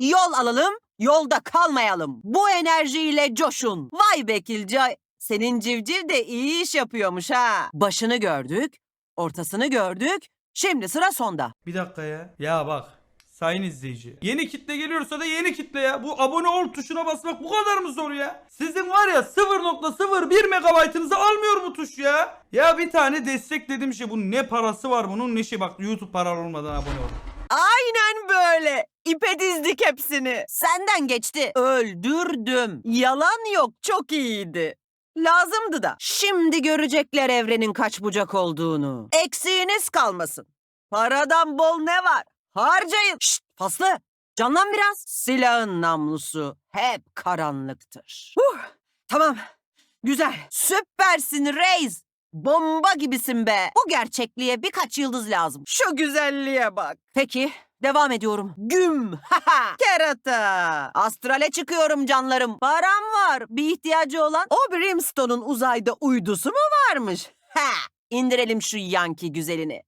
Yol alalım, yolda kalmayalım. Bu enerjiyle coşun. Vay be Kilcay. Senin civciv de iyi iş yapıyormuş ha. Başını gördük, ortasını gördük. Şimdi sıra sonda. Bir dakika ya. Ya bak. Sayın izleyici. Yeni kitle geliyorsa da yeni kitle ya. Bu abone ol tuşuna basmak bu kadar mı zor ya? Sizin var ya 0.01 megabaytınızı almıyor bu tuş ya. Ya bir tane destek dediğim şey bu ne parası var bunun ne şey bak YouTube paralı olmadan abone ol. Aynen böyle. İpe dizdik hepsini. Senden geçti. Öldürdüm. Yalan yok. Çok iyiydi. Lazımdı da. Şimdi görecekler evrenin kaç bucak olduğunu. Eksiğiniz kalmasın. Paradan bol ne var? Harcayın. Şşt paslı. Canlan biraz. Silahın namlusu hep karanlıktır. Huh, tamam. Güzel. Süpersin Reis. Bomba gibisin be. Bu gerçekliğe birkaç yıldız lazım. Şu güzelliğe bak. Peki, devam ediyorum. Güm. Kerata. Astrale çıkıyorum canlarım. Param var. Bir ihtiyacı olan o Brimstone'un uzayda uydusu mu varmış? Ha. İndirelim şu Yankee güzelini.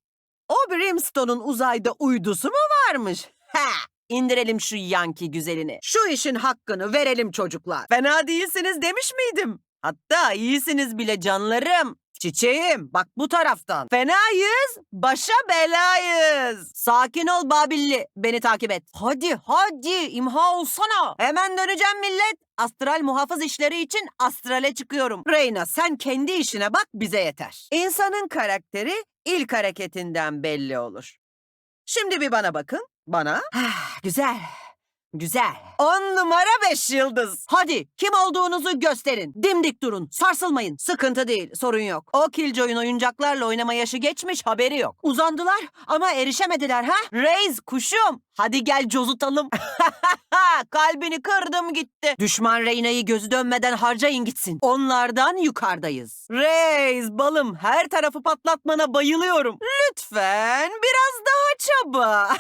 O Brimstone'un uzayda uydusu mu varmış? Ha. İndirelim şu Yankee güzelini. Şu işin hakkını verelim çocuklar. Fena değilsiniz demiş miydim? Hatta iyisiniz bile canlarım. Çiçeğim bak bu taraftan. Fenayız, başa belayız. Sakin ol Babilli, beni takip et. Hadi hadi imha olsana. Hemen döneceğim millet. Astral muhafız işleri için astrale çıkıyorum. Reyna sen kendi işine bak bize yeter. İnsanın karakteri ilk hareketinden belli olur. Şimdi bir bana bakın. Bana. Ah, güzel. Güzel. On numara beş yıldız. Hadi kim olduğunuzu gösterin. Dimdik durun. Sarsılmayın. Sıkıntı değil. Sorun yok. O Killjoy'un oyuncaklarla oynama yaşı geçmiş haberi yok. Uzandılar ama erişemediler ha? Reis kuşum. Hadi gel cozutalım. Kalbini kırdım gitti. Düşman Reyna'yı gözü dönmeden harcayın gitsin. Onlardan yukarıdayız. Reis balım her tarafı patlatmana bayılıyorum. Lütfen biraz daha çaba.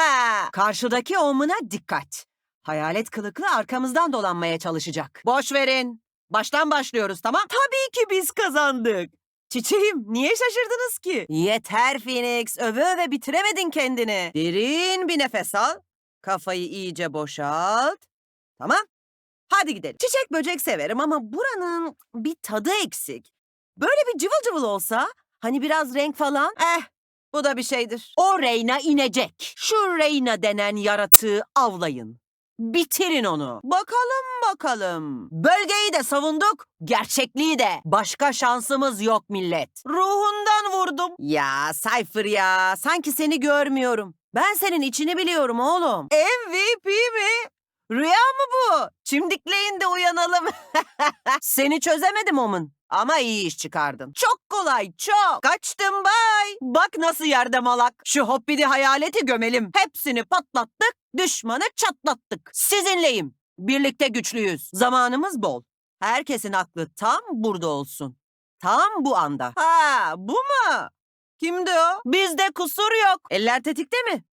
Karşıdaki omuna dikkat. Hayalet kılıklı arkamızdan dolanmaya çalışacak. Boş verin. Baştan başlıyoruz tamam? Tabii ki biz kazandık. Çiçeğim niye şaşırdınız ki? Yeter Phoenix öve öve bitiremedin kendini. Derin bir nefes al. Kafayı iyice boşalt. Tamam. Hadi gidelim. Çiçek böcek severim ama buranın bir tadı eksik. Böyle bir cıvıl cıvıl olsa hani biraz renk falan. Eh bu da bir şeydir. O Reyna inecek. Şu Reyna denen yaratığı avlayın. Bitirin onu. Bakalım bakalım. Bölgeyi de savunduk, gerçekliği de. Başka şansımız yok millet. Ruhundan vurdum. Ya Cypher ya, sanki seni görmüyorum. Ben senin içini biliyorum oğlum. MVP mi? Rüya mı bu? Çimdikleyin de uyanalım. Seni çözemedim Omun. Ama iyi iş çıkardın. Çok kolay, çok. Kaçtım bay. Bak nasıl yerde malak. Şu hoppidi hayaleti gömelim. Hepsini patlattık, düşmanı çatlattık. Sizinleyim. Birlikte güçlüyüz. Zamanımız bol. Herkesin aklı tam burada olsun. Tam bu anda. Ha, bu mu? Kimdi o? Bizde kusur yok. Eller tetikte mi?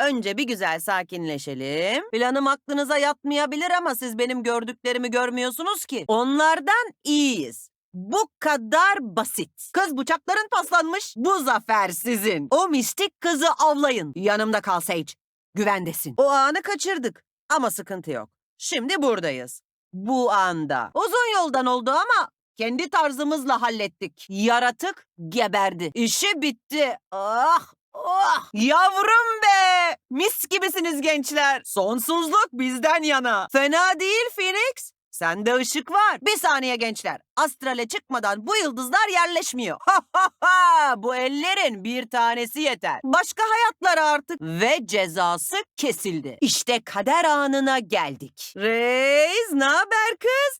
Önce bir güzel sakinleşelim. Planım aklınıza yatmayabilir ama siz benim gördüklerimi görmüyorsunuz ki. Onlardan iyiyiz. Bu kadar basit. Kız bıçakların paslanmış. Bu zafer sizin. O mistik kızı avlayın. Yanımda kal Sage. Güvendesin. O anı kaçırdık. Ama sıkıntı yok. Şimdi buradayız. Bu anda. Uzun yoldan oldu ama kendi tarzımızla hallettik. Yaratık geberdi. İşi bitti. Ah Oh! Yavrum be! Mis gibisiniz gençler. Sonsuzluk bizden yana. Fena değil Phoenix. Sende ışık var. Bir saniye gençler. Astrale çıkmadan bu yıldızlar yerleşmiyor. Ha ha ha! Bu ellerin bir tanesi yeter. Başka hayatlar artık. Ve cezası kesildi. İşte kader anına geldik. Reis ne haber kız?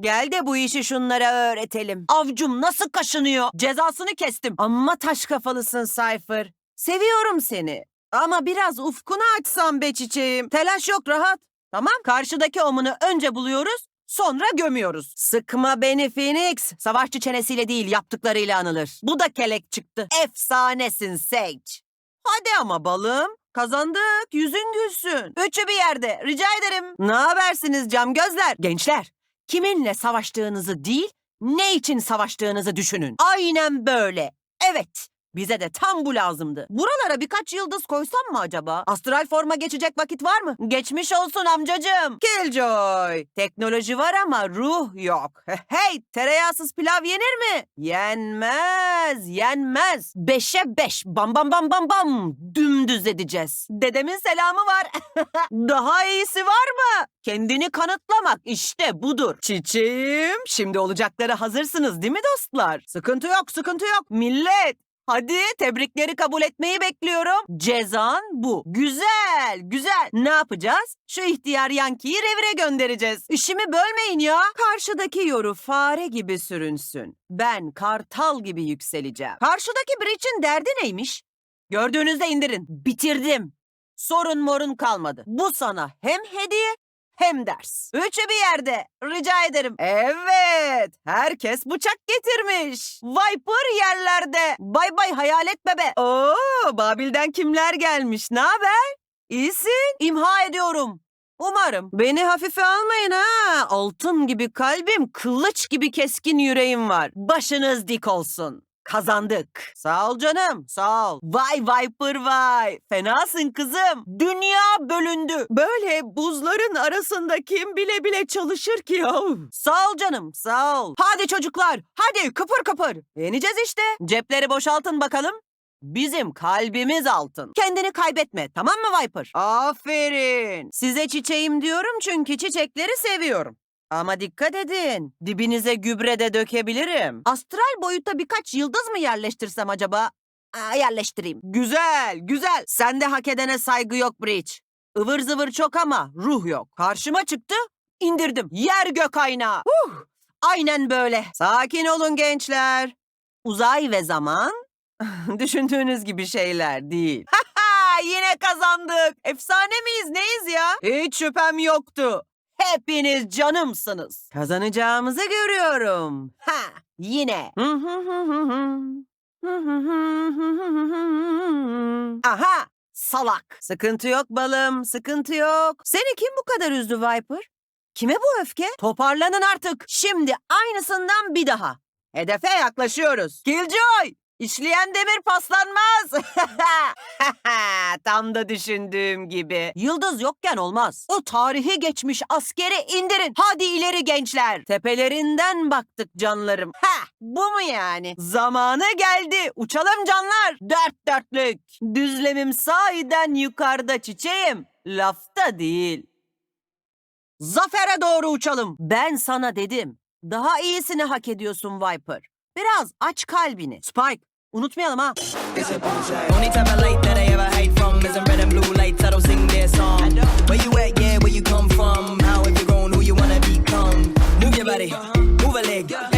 Gel de bu işi şunlara öğretelim. Avcum nasıl kaşınıyor? Cezasını kestim. Amma taş kafalısın Cypher. Seviyorum seni. Ama biraz ufkunu açsam be çiçeğim. Telaş yok rahat. Tamam karşıdaki omunu önce buluyoruz sonra gömüyoruz. Sıkma beni Phoenix. Savaşçı çenesiyle değil yaptıklarıyla anılır. Bu da kelek çıktı. Efsanesin Sage. Hadi ama balım. Kazandık. Yüzün gülsün. Üçü bir yerde. Rica ederim. Ne habersiniz cam gözler? Gençler, kiminle savaştığınızı değil, ne için savaştığınızı düşünün. Aynen böyle. Evet, Bize de tam bu lazımdı. Buralara birkaç yıldız koysam mı acaba? Astral forma geçecek vakit var mı? Geçmiş olsun amcacığım. Killjoy. Teknoloji var ama ruh yok. Hey tereyağsız pilav yenir mi? Yenmez, yenmez. Beşe beş. Bam bam bam bam bam. Dümdüz edeceğiz. Dedemin selamı var. Daha iyisi var mı? Kendini kanıtlamak işte budur. Çiçeğim, şimdi olacaklara hazırsınız değil mi dostlar? Sıkıntı yok, sıkıntı yok. Millet, Hadi tebrikleri kabul etmeyi bekliyorum. Cezan bu. Güzel, güzel. Ne yapacağız? Şu ihtiyar Yanki'yi revire göndereceğiz. İşimi bölmeyin ya. Karşıdaki yoru fare gibi sürünsün. Ben kartal gibi yükseleceğim. Karşıdaki Breach'in derdi neymiş? Gördüğünüzde indirin. Bitirdim. Sorun morun kalmadı. Bu sana hem hediye hem ders. Üçü bir yerde. Rica ederim. Evet. Herkes bıçak getirmiş. Viper yerlerde. Bay bay hayalet bebe. Oo, Babil'den kimler gelmiş? Ne haber? İyisin. İmha ediyorum. Umarım. Beni hafife almayın ha. Altın gibi kalbim, kılıç gibi keskin yüreğim var. Başınız dik olsun. Kazandık. Sağ ol canım, sağ ol. Vay Viper vay. Fenasın kızım. Dünya bölündü. Böyle buzların arasında kim bile bile çalışır ki ya. Sağ ol canım, sağ ol. Hadi çocuklar, hadi kıpır kıpır. Yeneceğiz işte. Cepleri boşaltın bakalım. Bizim kalbimiz altın. Kendini kaybetme tamam mı Viper? Aferin. Size çiçeğim diyorum çünkü çiçekleri seviyorum. Ama dikkat edin. Dibinize gübre de dökebilirim. Astral boyuta birkaç yıldız mı yerleştirsem acaba? Aa, yerleştireyim. Güzel, güzel. Sende hak edene saygı yok Breach. Ivır zıvır çok ama ruh yok. Karşıma çıktı, indirdim. Yer gök aynağı. Huh! Aynen böyle. Sakin olun gençler. Uzay ve zaman düşündüğünüz gibi şeyler değil. Yine kazandık. Efsane miyiz neyiz ya? Hiç şüphem yoktu. Hepiniz canımsınız. Kazanacağımızı görüyorum. Ha, yine. Aha, salak. Sıkıntı yok balım, sıkıntı yok. Seni kim bu kadar üzdü Viper? Kime bu öfke? Toparlanın artık. Şimdi aynısından bir daha. Hedefe yaklaşıyoruz. Killjoy! İşleyen demir paslanmaz. Tam da düşündüğüm gibi. Yıldız yokken olmaz. O tarihi geçmiş askeri indirin. Hadi ileri gençler. Tepelerinden baktık canlarım. Ha, bu mu yani? Zamanı geldi. Uçalım canlar. Dört dörtlük. Düzlemim sahiden yukarıda çiçeğim. Lafta değil. Zafere doğru uçalım. Ben sana dedim. Daha iyisini hak ediyorsun Viper. Biraz aç kalbini. Spike, unutmayalım ha. Move your body, move a leg.